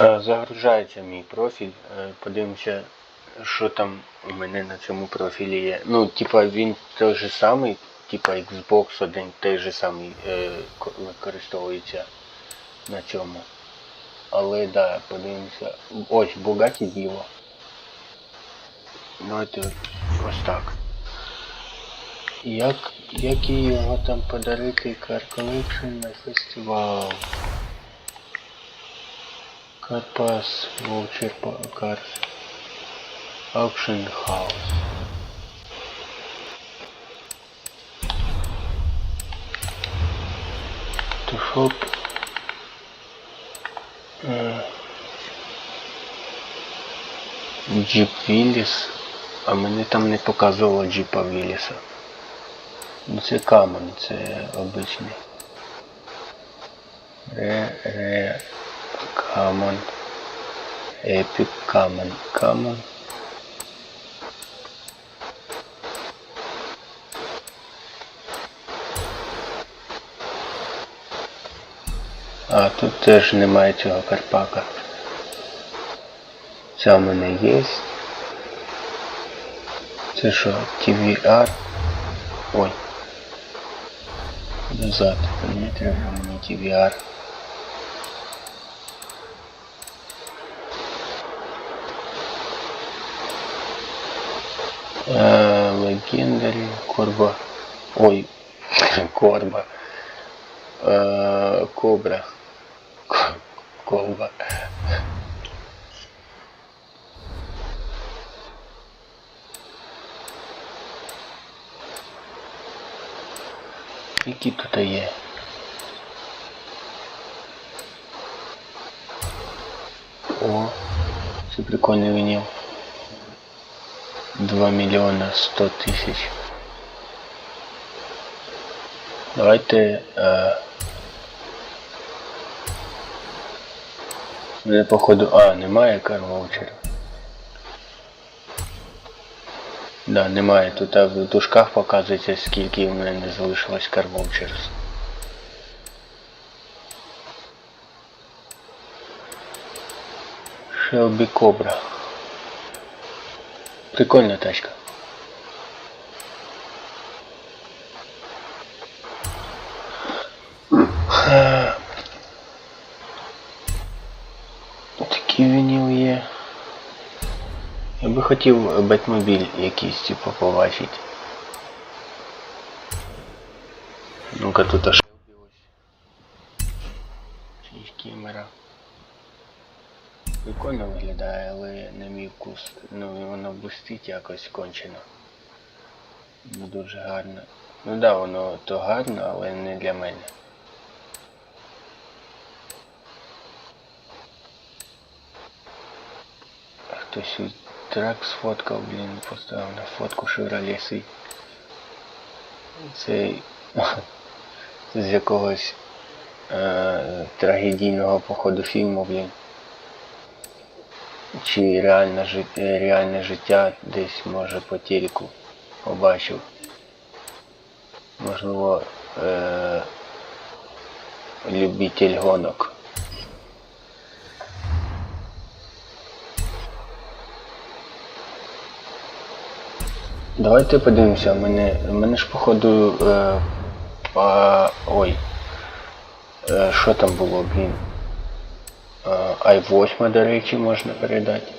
Е, Загружається мій профіль. Е, Подивимося, що там у мене на цьому профілі є. Ну, типа він той же самий, типа Xbox один той же самий е, використовується на цьому. Але да, подивимося. Ось Bugatti Divo. Давайте ось так. Як, як і його там подарити Car Collection на фестивал? Карпас, Вовчер Карс, Auction House. Тушоп. Джип Вілліс. А мене там не показувало Джипа Вілліса. Ну це камон, це обичний. Ре, камон. Epic Common. Common. А тут теж немає цього карпака. Це в мене є. Це що? TVR. Ой. Назад. Не треба мені TVR. Легендарі, Корба. Ой, Корба. Е, Кобра. Колба. Які тут є? О, це прикольний виніл. 2 мільйона 100 тисяч. Давайте. Е... Походу... А, немає карвоучера. Да, немає. Тут а, в дужках показується скільки в мене залишилось карвоучерс. Shelby Cobra. Прикольна тачка. Е, Такий вініл є. Я би хотів Бетмобіль якийсь типу побачити. Ну-ка тут аж Прикольно виглядає, але на мій вкус. Ну воно блистить якось кончено. Не дуже гарно. Ну да, воно то гарно, але не для мене. Хтось і трак сфоткав, блін, поставив на фотку Шевролеси. Цей з якогось е, трагедійного походу фільму, блін. Чи реальне, жит... е, реальне життя десь може по телеку побачив. Можливо, е... любитель гонок. Давайте подивимося, в мене, мене ж походу. Е... Па... Ой. Е... Що там було, блін? Е, i8, до речі, можна передати.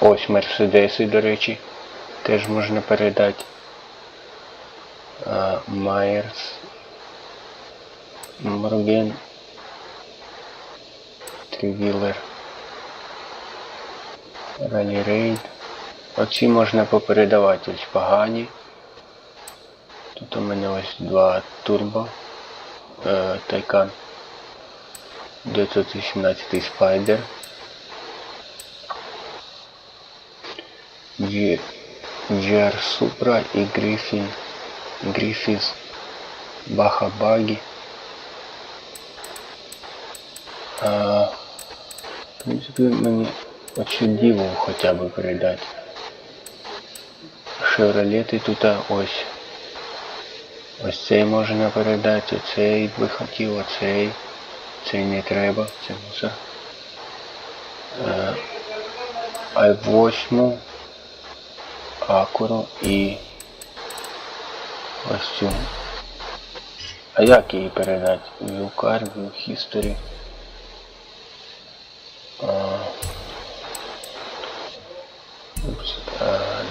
Ось Мерседеси, до речі, теж можна передати. Майерс. Морген. Трівілер. Ралі Рейд. Оці можна попередавати ось погані. Тут у мене ось два турбо е, Тайкан 918 Spider. G- GR Supra і Griffin Baja Buggy. А, в принципі, мені оцю діву хоча б передати. Шевролети тут ось. Ось цей можна передати, цей би хотів, оцей. Цей не треба, це мусор. Е, а восьму акуру і ось цю. А як її передати? View card, view history.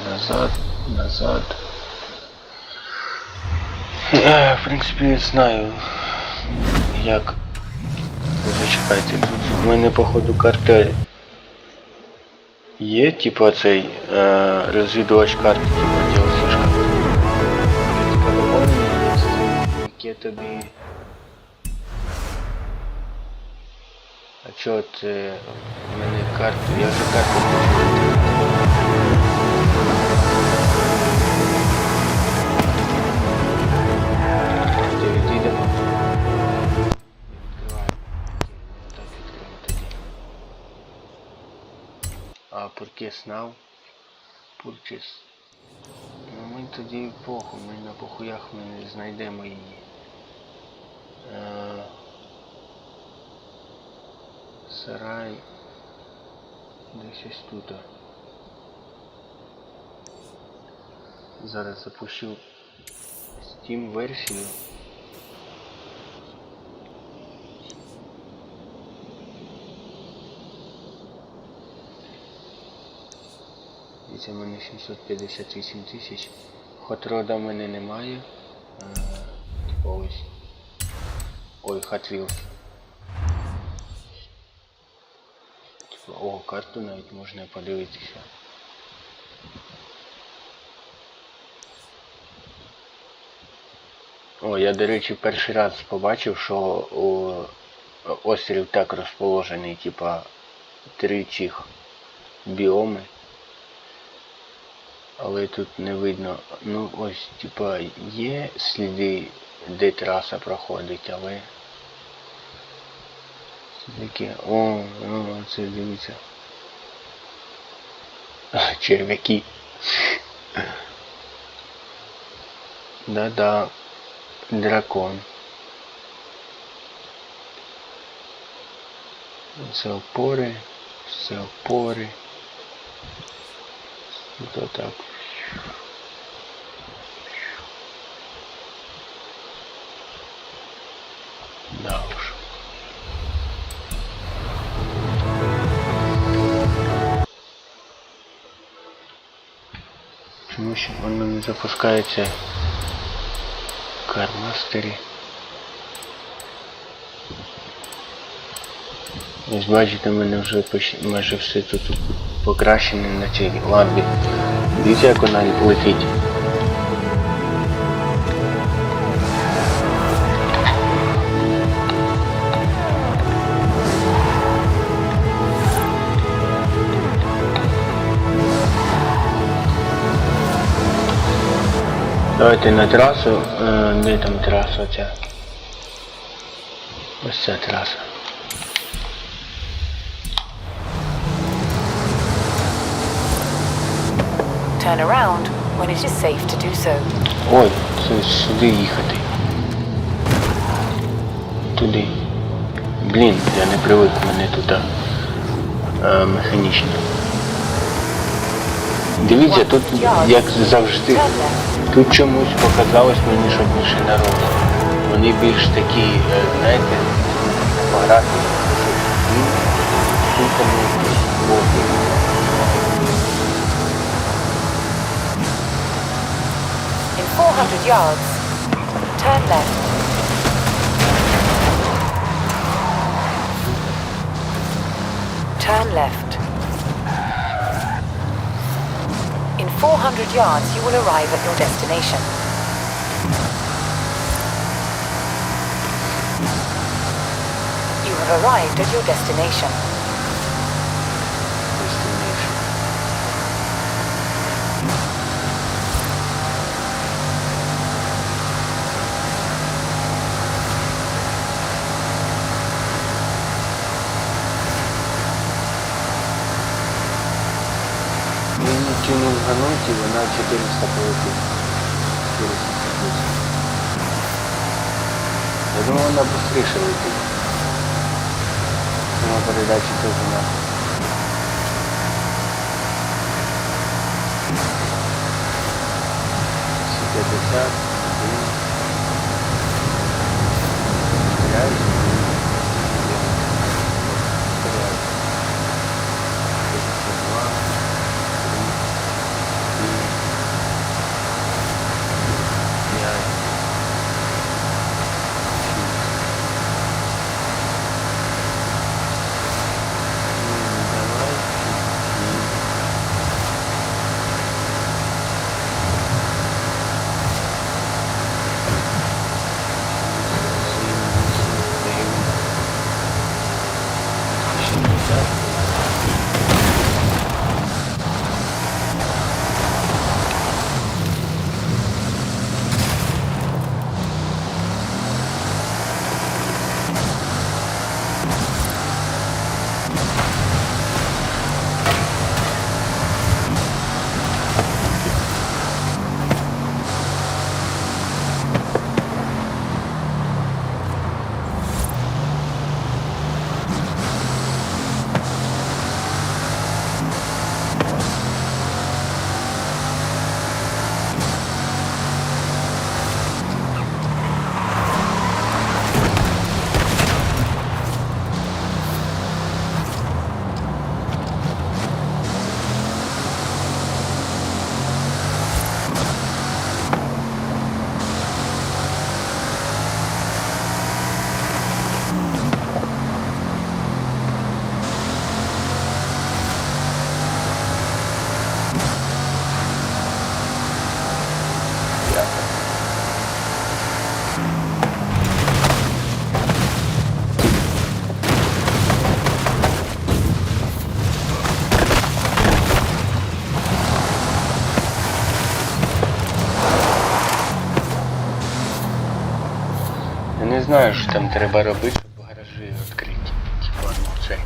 Назад, назад. Я, в принципі, знаю, як. Зачекайте, тут в мене походу карта є, типу цей е, розвідувач карти, типу ділосишка. Типу яке тобі. А чого це в мене карту? Я вже карту Purchase now? Purchase. Ну ми тоді поху, ми на похуях ми не знайдемо її. Е, Сарай. Зараз запущу Steam версію. Це в мене 758 тисяч. Хотрода в мене немає. Е, Типа ось. Ой, Wheels. Типа, о, карту навіть можна подивитися. О, я, до речі, перший раз побачив, що о, острів так розположений, типа три цих біоми. Але тут не видно. Ну ось, типа, є сліди, де траса проходить, але. Таке. О, о, це дивіться. Черв'яки. Да-да. Дракон. Це опори, це опори. Тут отак. Да уж. Чому ще воно не запускається кармастері? Ось бачите, в мене вже майже все тут покращене на цій лампі. Дивіться, як вона летить. Давайте на трасу. Е, де там траса ця? Ось ця траса. Turn around when it is safe to do so. Ой, це сюди їхати. Туди. Блін, я не привик мене тут а, механічно. Дивіться, тут як завжди. Тут чомусь показалось мені, що більше народу. Вони більш такі, е, знаєте, фотографії. Тут. In 400 yards, turn left. Turn left. In 400 yards, you will arrive at your destination. You have arrived at your destination. Він цю мілгануть і вона 400 полетить. 450. Я думаю, вона быстріше летить. На передачі теж на. Сі Я знаю, що там треба робити, щоб гаражі відкриті. Типа, ну цей. Е,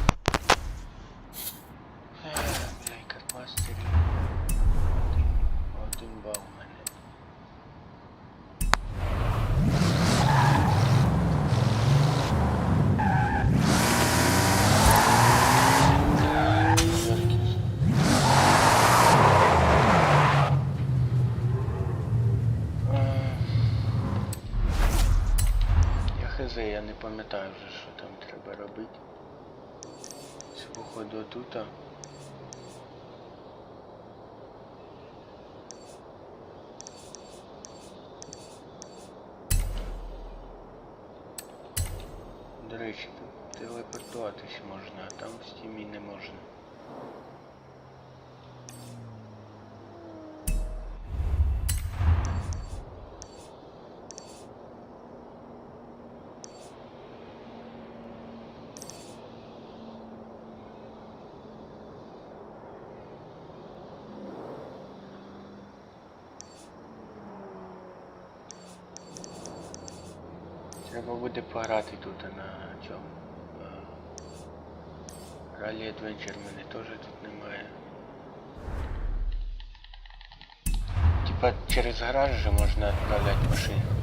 Блядь, як мастері. Один, один бал у мене. Яркість. Е, Я хз, я не пам'ятаю вже, що там треба робити. Це походу тут. До речі, телепортуватись можна, а там в стімі не можна. Треба буде пограти тут на цьому. Ралі Adventure мене теж тут немає. Типа через гараж же можна відправляти машину.